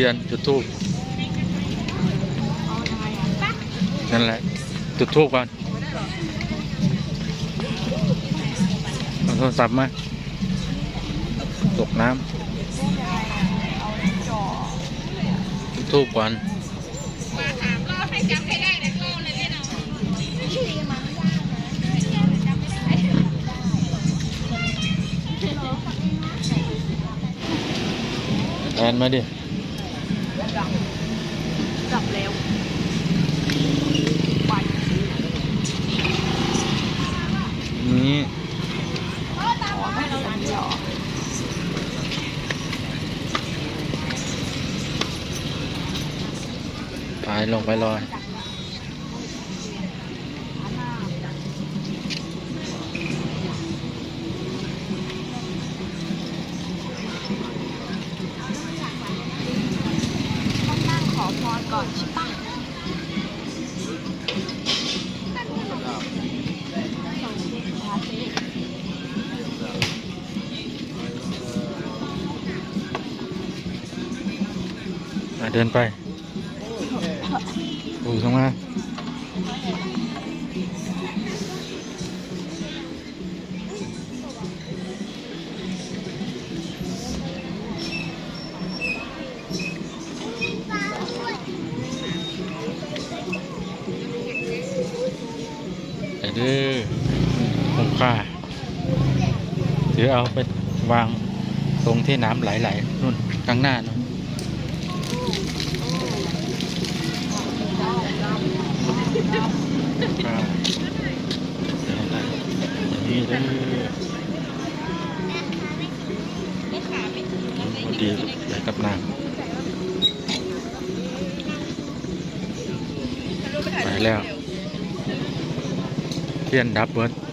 เทียนจุดทูบนั่นแหละ จุดทูบก่อนเอาโทรศัพท์มา ตกน้ำจุดทูบก่อนแอนมาดิ จับแล้วไปนี่ขอให้เราเดียวไปลงไปลอย เดินไปปูลงมาไอ้เด้อคุ้มค่าถือเอาไปวางตรงที่น้ำไหลๆนู่นข้างหน้านู่น นี่เด้อพอดีไปกับนางไปแล้วเทียนดับเบิร์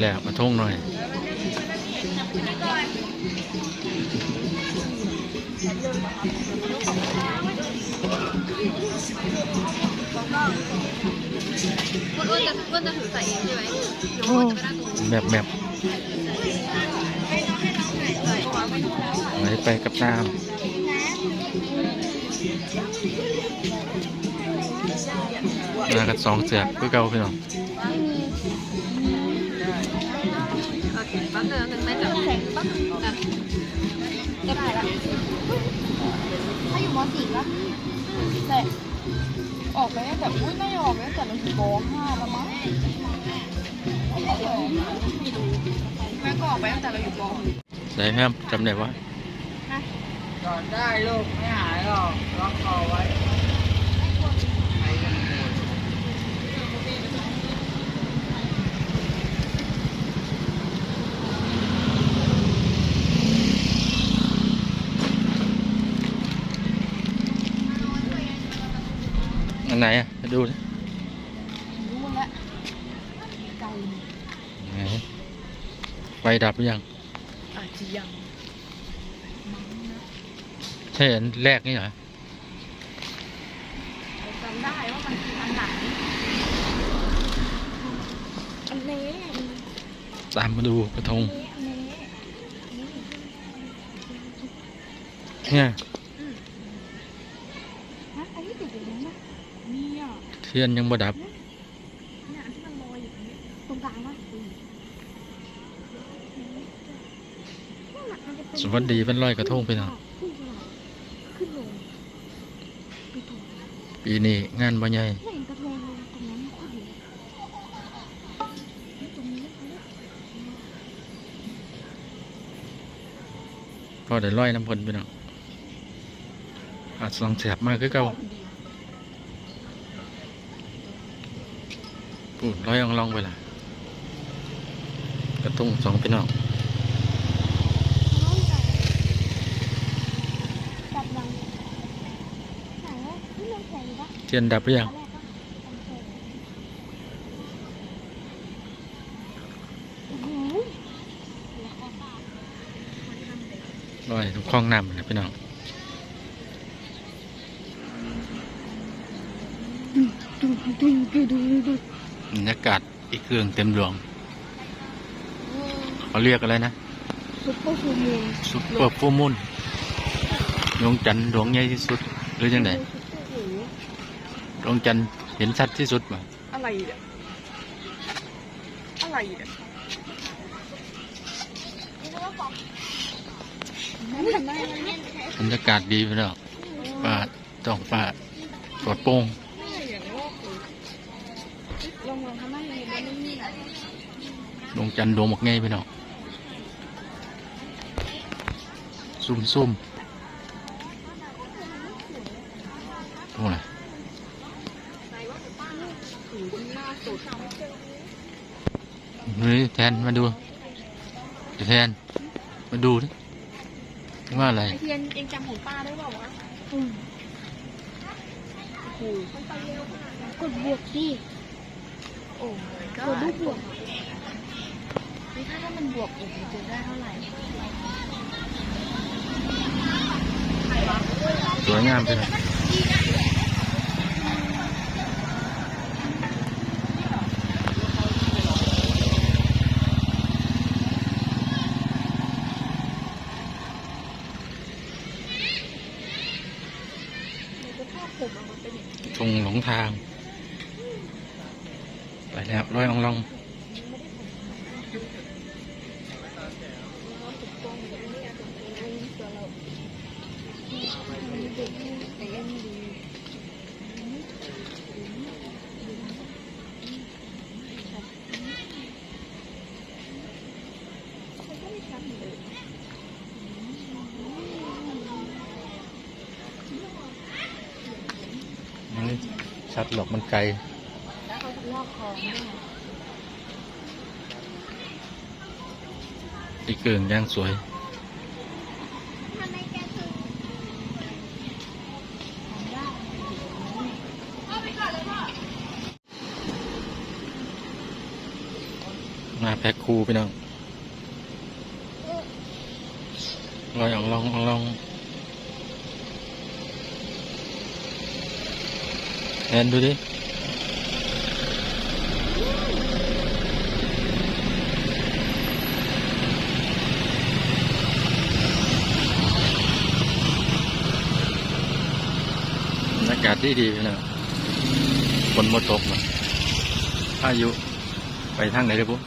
แล้วมาท่งหน่อยคุณอ้วนจะอ้วนจะถือใส่เองใช่ไหมหรือว่าจะไปนั่งตรงนู้นแบบแบบให้น้องให้น้องถ่ายใส่ขวาไม่ต้องแล้วอะไปไปกับน้ำมากันสองเสือกคือเก่าพี่น้อง ป๊บนึงนึงไม่จับแข็งปั๊บอะจะถ่ายละถ้าอยู่ม .4 ละแต่ออกไปตั้งแต่อุ้ยไม่ออกไปตั้งแต่เราอยู่ป .5 แล้วมั้งแม่ก็ออกไปตั้งแต่เราอยู่ปไหนแม่จำได้ว่าจอดได้ลูกไม่หายหรอกล็อกคอไว้ อันไหนอะไปดูดิรู้แล้วไกลไหนไฟดับหรือยัง อาจจะยังใช่อันแรกนี่เหรอจำได้ว่ามันคืออันไหนอันนี้ตามมาดูกระทง อันนี้ เนี่ย ฮะอันนี้ติดอยู่ตรงนั้นนี่อะ เทียนยังบ่ดับ เนี่ยอันที่มันลอยอยู่ตรงนี้ตรงกลางวะนั่นน่ะมันจะเป็นสวัสดีเป็นร้อยกระทงพี่น้องขึ้นลงไปถูกปีนี้งานบ่ใหญ่ไม่เห็นกระทงเลยตรงนั้นโคตรดีตรงนี้พอได้ร้อยน้ำเพลพี่น้องอาจสองแสบมากคือเก่าปูด ร้อยองลองไปละกระตุ้งสองพี่น้องเทียนดับหรือยังลอยทุกคลองน้ำนะพี่น้องดูดูดูดูดู บรรยากาศอีกเครื่องเต็มดวงเขาเรียกอะไรนะซุปเปอร์ฟูมูนซุปเปอร์ฟูมุนดวงจันทร์ดวงใหญ่ที่สุด หรือยังไงดวงจันทร์เห็นชัดที่สุดป่ะอะไรเนี่ยอะไรเนี่ยทำได้ไหมเนี่ยบรรยากาศดีพี่น้องฟ้าท้องฟ้าปลอดโปร่งอย่างโลกเลยลองลองทำได้ยังไงบ้างนี่นะ ดวงจันทร์ดวงหมกไงพี่น้องซุ่มซุ่มโอ้ยถือหน้าสดเฮ้ยแทนมาดูแทนมาดูดิว่าอะไรไอเทียนเองจำของป้าได้เปล่าวะอืมโอ้โหกดบวกสิโอ้ my กดรูป god บวก นี่ถ้าถ้ามันบวกอีกมันจะได้เท่าไหร่สวยงามไปเลยทงหลงทาง ไปแล้วร้อยอองลอง นี่ชัดหรอกมันไกลแล้วเขาลอกคอเนี่ยอีกเกิงย่างสวย แพ็คคูไปน้องลอยอ่องลองอ่องลองแอนดูดิอากาศดีดีๆนะฝนหมดตกมาพายุ ไปทางไหนเด้อปุ๊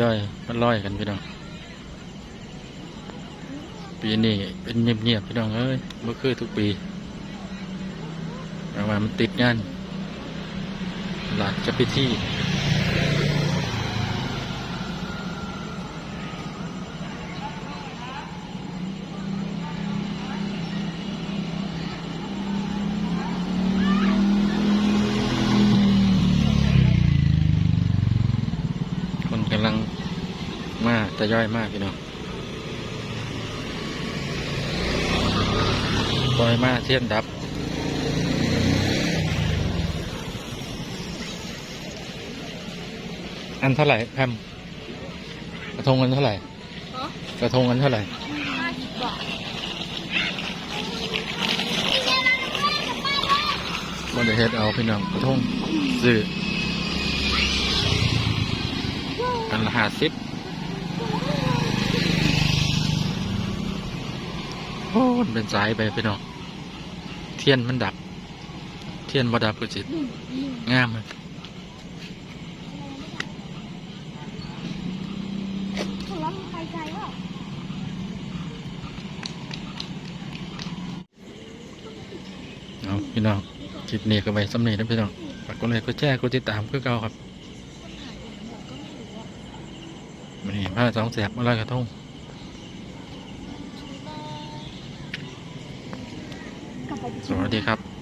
ยอยมันลอยกันพี่น้อง ปีนี้เป็นเงียบๆพี่น้องเอ้ยเมื่อคือทุกปีแต่ว่ามันติดงานหลักจะไปที่คนกำลังมา จะย่อยมากพี่น้องปล่อยมาเทียนดับ อันเท่าไหร่แพมกระทงอันเท่าไหร่กระทงอันเท่าไหร่ห้าสิบบาทบนเฮ็ดเอาพี่น้องกระทงซื้ออันละห้าสิบโอ้มั นเป็นสายไปพี่น้องเทียนมันดับ เทียนบดับก็จิตงามเลยคนรับไปไกลว่ะเอาพี่น้องคลิปนี้ก็ไว้สำเนีนะพี่น้องฝากกดไลค์กดแชร์กดติดตามคือเก่าครับวันนี้าสองแสบมาลอยกระทง สวัสดีครับ